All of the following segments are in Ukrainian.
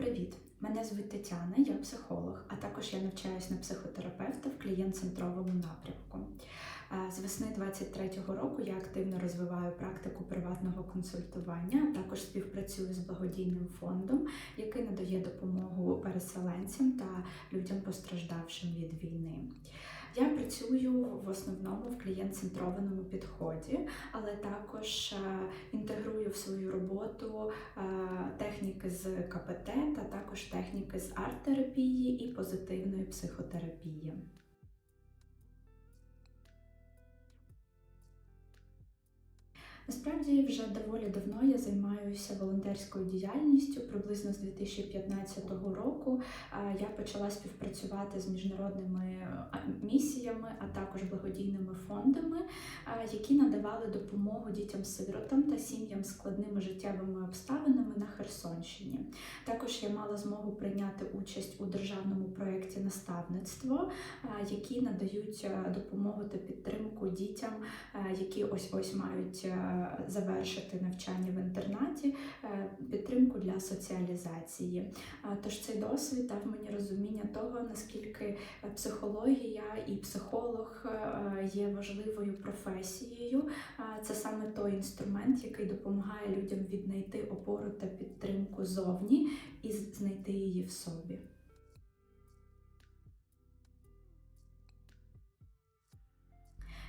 Привіт! Мене звуть Тетяна, я психолог, а також я навчаюся на психотерапевта в клієнт-центровому напрямку. Е, З весни 23-го року я активно розвиваю практику приватного консультування, а також співпрацюю з благодійним фондом, який надає допомогу переселенцям та людям, постраждавшим від війни. Я працюю в основному в клієнт-центрованому підході, але також е, інтегрую в свою роботу е, техніки з КПТ та також техніки з арт-терапії і позитивної психотерапії. Насправді вже доволі давно я займаюся волонтерською діяльністю. Приблизно з 2015 року е, я почала співпрацювати з міжнародними місіями, а також благодійними фондами, е, які надавали допомогу дітям-сиротам та сім'ям складними життєвими обставинами на Херсонщині. Також я мала змогу прийняти участь у державному проєкті наставництво, е, які надають допомогу та підтримку дітям, які ось ось мають завершити навчання в інтернаті, е, підтримку для соціалізації. Тож цей досвід дав мені розуміння того, наскільки психологія і психолог е, є важливою професією. Це саме той інструмент, який допомагає людям віднайти опору та підтримку зовні і знайти її в собі.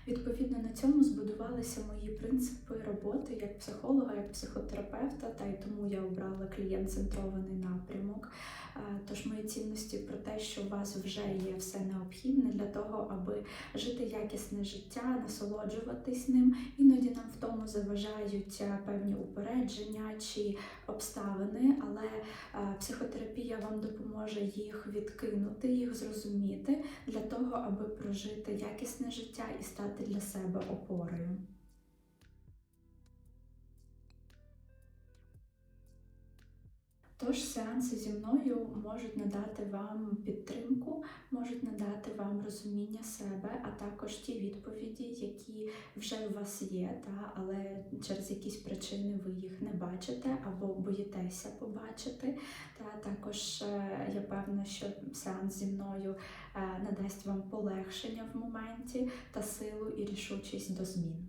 Відповідно на цьому збудувалися мої принципи роботи як психолога, як психотерапевта, та й тому я обрала клієнт-центрований напрямок. Е, Тож мої цінності про те, що у вас вже є все необхідне для того, аби жити якісне життя, насолоджуватись ним. Іноді нам в тому заважають е, певні упередження чи обставини, але е, психотерапія вам допоможе їх відкинути, їх зрозуміти для того, аби прожити якісне життя і стати для себе опорою. Тож сеанси зі мною можуть надати вам підтримку, можуть надати вам розуміння себе, а також ті відповіді, які вже у вас є, та, але через якісь причини ви їх не бачите або боїтеся побачити. Та також е, я певна, що сеанс зі мною е, надасть вам полегшення в моменті та силу і рішучість до змін.